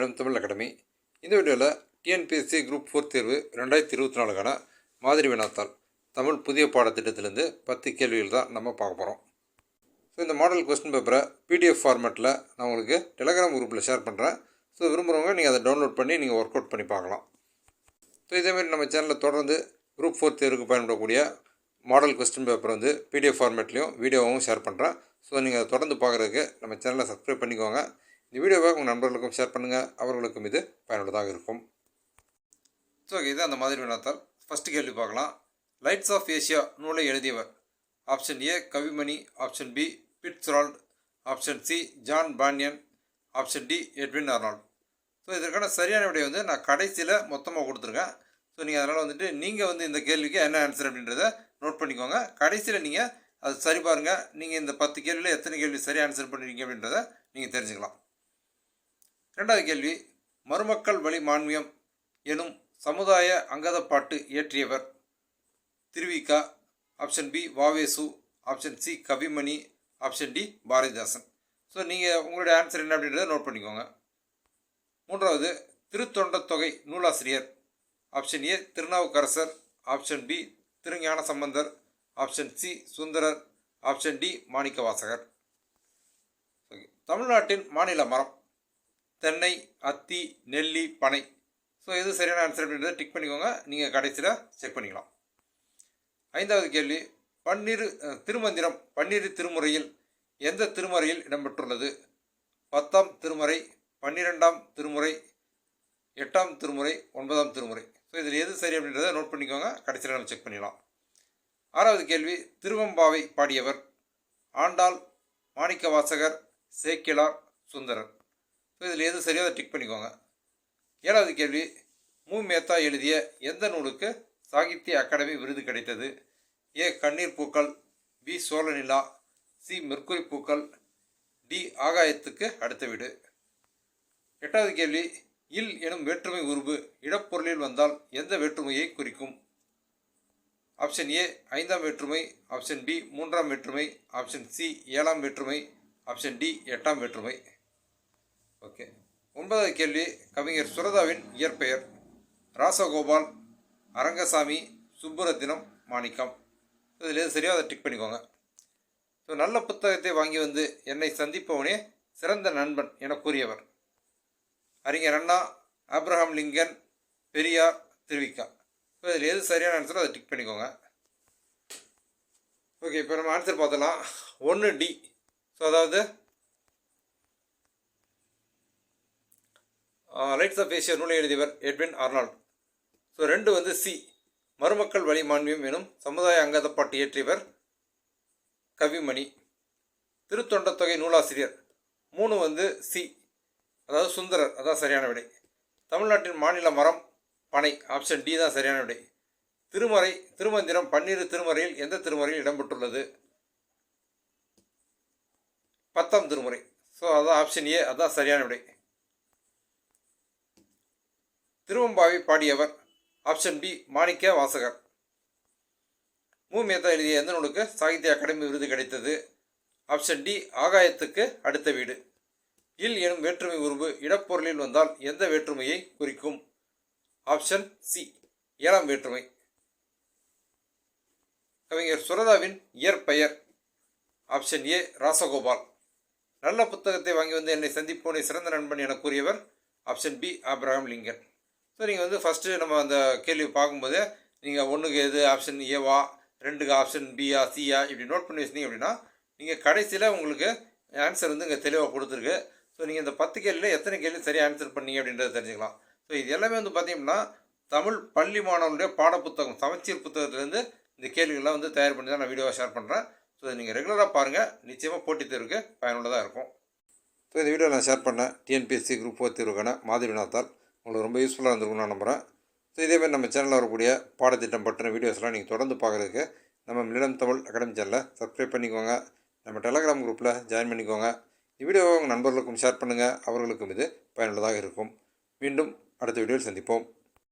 Malayalam Tamil academy. இந்த வீடியோவில் TNPSC group four தேர்வு ரெண்டாயிரத்தி இருபத்தி நாலுக்கான மாதிரி வினாத்தாள். தமிழ் புதிய பாடத்திட்டத்திலேருந்து பத்து கேள்விகள் தான் நம்ம பார்க்க போகிறோம் ஸோ இந்த மாடல் கொஸ்டின் பேப்பரை பிடிஎஃப் ஃபார்மேட்டில் நான் உங்களுக்கு டெலகிராம் குரூப்பில் ஷேர் பண்ணுறேன் ஸோ விரும்புகிறவங்க நீங்கள் அதை டவுன்லோட் பண்ணி நீங்கள் ஒர்க் அவுட் பண்ணி பார்க்கலாம். ஸோ இதேமாரி நம்ம சேனலில் தொடர்ந்து குரூப் ஃபோர் தேர்வுக்கு பயன்படக்கூடிய மாடல் கொஸ்டின் பேப்பர் வந்து பிடிஎஃப் ஃபார்மேட்லேயும் வீடியோவும் ஷேர் பண்ணுறேன் ஸோ நீங்கள் அதை தொடர்ந்து பார்க்குறதுக்கு நம்ம சேனலை சப்ஸ்கிரைப் பண்ணிக்கோங்க. இந்த வீடியோவை உங்கள் நண்பர்களுக்கும் ஷேர் பண்ணுங்கள் அவர்களுக்கும் இது பயனுள்ளதாக இருக்கும். ஸோ இது அந்த மாதிரி வினாத்தால் ஃபஸ்ட்டு கேள்வி பார்க்கலாம். லைட்ஸ் ஆஃப் ஏஷியா நூலை எழுதியவர். Option A Kavimani. Option B Fitzgerald option C John Bunyan option D Edwin Arnold so இதற்கான சரியான விடை வந்து நான் கடைசியில் மொத்தமாக கொடுத்துருக்கேன். ஸோ நீங்கள் அதனால் வந்துட்டு நீங்கள் வந்து இந்த கேள்விக்கு என்ன ஆன்சர் அப்படின்றத நோட் பண்ணிக்கோங்க. கடைசியில் நீங்கள் அது சரி பாருங்கள் நீங்கள் இந்த பத்து கேள்வியில் எத்தனை கேள்வி சரி ஆன்சர் பண்ணிருக்கீங்க அப்படின்றத நீங்கள் தெரிஞ்சுக்கலாம். ரெண்டாவது கேள்வி மருமக்கள் வழி மான்மியம் எனும் சமுதாய அங்கதப்பாட்டு இயற்றியவர். Thiruvika option B Vavesu option C Kavimani option D Bharathidasan. So நீங்கள் உங்களுடைய ஆன்சர் என்ன அப்படின்றத நோட் பண்ணிக்கோங்க. மூன்றாவது திருத்தொண்ட தொகை நூலாசிரியர். Option A Thirunavukkarasar. Option B Thirugnana Sambandar option C Sundarar. Option D Manikkavasagar. Okay தமிழ்நாட்டின் மாநில மரம். தென்னை அத்தி நெல்லி பனை. ஸோ எது சரியான ஆன்சர் அப்படின்றத டிக் பண்ணிக்கோங்க. நீங்கள் கடைசியில் செக் பண்ணிக்கலாம். ஐந்தாவது கேள்வி. பன்னிரு திருமந்திரம் பன்னிரு திருமுறையில் எந்த திருமுறையில் இடம்பெற்றுள்ளது? பத்தாம் திருமுறை பன்னிரெண்டாம் திருமுறை எட்டாம் திருமுறை ஒன்பதாம் திருமுறை. ஸோ இதில் எது சரி அப்படின்றத நோட் பண்ணிக்கோங்க. கடைசியில் நம்ம செக் பண்ணிடலாம். ஆறாவது கேள்வி. திருவம்பாவை பாடியவர் ஆண்டாள் மாணிக்கவாசகர் சேக்கிலார் சுந்தரர். ஸோ இதில் எது சரியோ அதை டிக் பண்ணிக்கோங்க. ஏழாவது கேள்வி மு. மேத்தா எழுதிய எந்த நூலுக்கு சாகித்ய அகாடமி விருது கிடைத்தது? A. Kanneer Pookkal B. Chozhanila C. Mercury Pookkal D. ஆகாயத்துக்கு அடுத்த வீடு. எட்டாவது கேள்வி இல் எனும் வேற்றுமை உருவு இடப்பொருளில் வந்தால் எந்த வேற்றுமையை குறிக்கும்? ஆப்ஷன் ஏ ஐந்தாம் வேற்றுமை ஆப்ஷன் பி மூன்றாம் வேற்றுமை ஆப்ஷன் சி ஏழாம் வேற்றுமை ஆப்ஷன் டி எட்டாம் வேற்றுமை. ஒன்பதாவது கேள்வி கவிஞர் சுரதாவின் இயற்பெயர். ராசகோபால் அரங்கசாமி சுப்புரத்தினம் மாணிக்கம். இதில் எது சரியாக அதை டிக் பண்ணிக்கோங்க. ஸோ நல்ல புத்தகத்தை வாங்கி வந்து என்னை சந்திப்பவனே சிறந்த நண்பன் என கூறியவர். அறிஞர் Anna Abraham Lincoln Periyar Thiruvika. So இதில் எது சரியான ஆன்சரோ அதை டிக் பண்ணிக்கோங்க. ஓகே இப்போ நம்ம ஆன்சர் பார்த்தலாம் ஒன்று டி. ஸோ அதாவது லைட்ஸ் ஆஃப் ஏஷியா நூலை எழுதியவர் எட்வின் அர்னால்ட் ஸோ ரெண்டு வந்து சி மருமக்கள் வழி மாண்பியம் எனும் சமுதாய அங்கதப்பாட்டு இயற்றியவர் கவிமணி. திருத்தொண்ட தொகை நூலாசிரியர். மூணு வந்து சி அதாவது சுந்தரர் அதான் சரியான விடை. தமிழ்நாட்டின் மாநில மரம் பனை ஆப்ஷன் டி தான் சரியான விடை. திருமறை திருமந்திரம் பன்னிரு திருமறையில் எந்த திருமறையில் இடம்பெற்றுள்ளது? பத்தாம் திருமுறை. ஸோ அதான் ஆப்ஷன் ஏ அதான் சரியான விடை. திருவம்பாவை பாடியவர் ஆப்ஷன் பி மாணிக்க வாசகர். மு மேத்தா எழுதிய எந்த நூலுக்கு சாகித்ய அகாடமி விருது கிடைத்தது? ஆப்ஷன் டி ஆகாயத்துக்கு அடுத்த வீடு. இல் எனும் வேற்றுமை உருவு இடப்பொருளில் வந்தால் எந்த வேற்றுமையை குறிக்கும்? ஆப்ஷன் சி ஏழாம் வேற்றுமை. கவிஞர் சுரதாவின் இயற்பெயர். Option A Rasagopal. நல்ல புத்தகத்தை வாங்கி வந்து என்னை சந்திப்போனை சிறந்த நண்பன் என கூறியவர் option B Abraham Lincoln. So நீங்கள் வந்து ஃபஸ்ட்டு நம்ம அந்த கேள்வி பார்க்கும்போது நீங்கள் ஒன்றுக்கு எது ஆப்ஷன் ஏவா ரெண்டுக்கு ஆப்ஷன் பியா சியா இப்படி நோட் பண்ணி வச்சிங்க அப்படின்னா நீங்கள் கடைசியில் உங்களுக்கு ஆன்சர் வந்து இங்கே தெளிவாக கொடுத்துருக்கு. ஸோ நீங்கள் இந்த பத்து கேள்வியில் எத்தனை கேள்வி சரியாக ஆன்சர் பண்ணீங்க அப்படின்றத தெரிஞ்சுக்கலாம். ஸோ இது எல்லாமே வந்து பார்த்தீங்கன்னா தமிழ் பள்ளி மாணவனுடைய பாடப்புத்தகம் சமச்சீர் புத்தகத்துலேருந்து இந்த கேள்விகள்லாம் வந்து தயார் பண்ணி தான் நான் வீடியோவை ஷேர் பண்ணுறேன் ஸோ இதை நீங்கள் ரெகுலராக பாருங்கள் நிச்சயமாக போட்டித் தேர்வுக்கு பயனுள்ளதாக இருக்கும். ஸோ இந்த வீடியோ நான் ஷேர் பண்ணேன். டிஎன்பிஎஸ்சி குரூப் ஃபோர் தேர்வுக்கான மாதிரி வினாத்தால் உங்களுக்கு ரொம்ப யூஸ்ஃபுல்லாக இருந்திருக்கும்னு நான் நம்புகிறேன் ஸோ இதேமாதிரி நம்ம சேனலில் வரக்கூடிய பாடத்திட்டம் பற்றின வீடியோஸ்லாம் நீங்கள் தொடர்ந்து பார்க்குறதுக்கு நம்ம மில்லம் தமிழ் அகாடமி சேனலை சப்ஸ்கிரைப் பண்ணிக்கோங்க. நம்ம டெலகிராம் குரூப்பில் ஜாயின் பண்ணிக்கோங்க. இந்த வீடியோவை உங்கள் நண்பர்களுக்கும் ஷேர் பண்ணுங்கள் அவர்களுக்கும் இது பயனுள்ளதாக இருக்கும். மீண்டும் அடுத்த வீடியோவில் சந்திப்போம்.